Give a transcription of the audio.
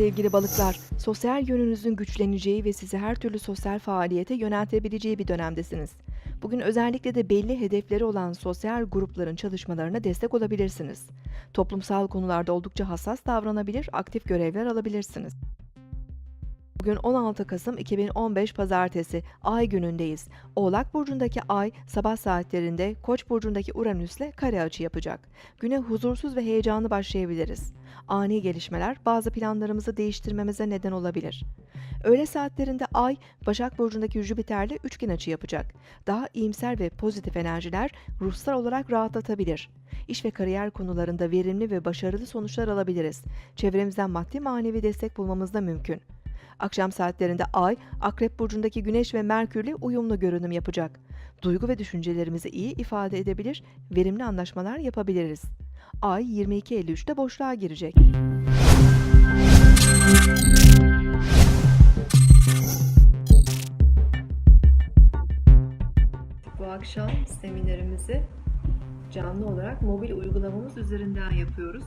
sevgili balıklar. Sosyal yönünüzün güçleneceği ve sizi her türlü sosyal faaliyete yöneltebileceği bir dönemdesiniz. Bugün özellikle de belli hedefleri olan sosyal grupların çalışmalarına destek olabilirsiniz. Toplumsal konularda oldukça hassas davranabilir, aktif görevler alabilirsiniz. Bugün 16 Kasım 2015 Pazartesi, Ay günündeyiz. Oğlak Burcu'ndaki Ay, sabah saatlerinde Koç Burcu'ndaki Uranüs'le kare açı yapacak. Güne huzursuz ve heyecanlı başlayabiliriz. Ani gelişmeler bazı planlarımızı değiştirmemize neden olabilir. Öğle saatlerinde Ay, Başak Burcu'ndaki Jüpiter'le üçgen açı yapacak. Daha iyimser ve pozitif enerjiler ruhsal olarak rahatlatabilir. İş ve kariyer konularında verimli ve başarılı sonuçlar alabiliriz. Çevremizden maddi manevi destek bulmamız da mümkün. Akşam saatlerinde Ay, Akrep Burcu'ndaki Güneş ve Merkür'le uyumlu görünüm yapacak. Duygu ve düşüncelerimizi iyi ifade edebilir, verimli anlaşmalar yapabiliriz. Ay 22.53'te boşluğa girecek. Bu akşam seminerimizi canlı olarak mobil uygulamamız üzerinden yapıyoruz.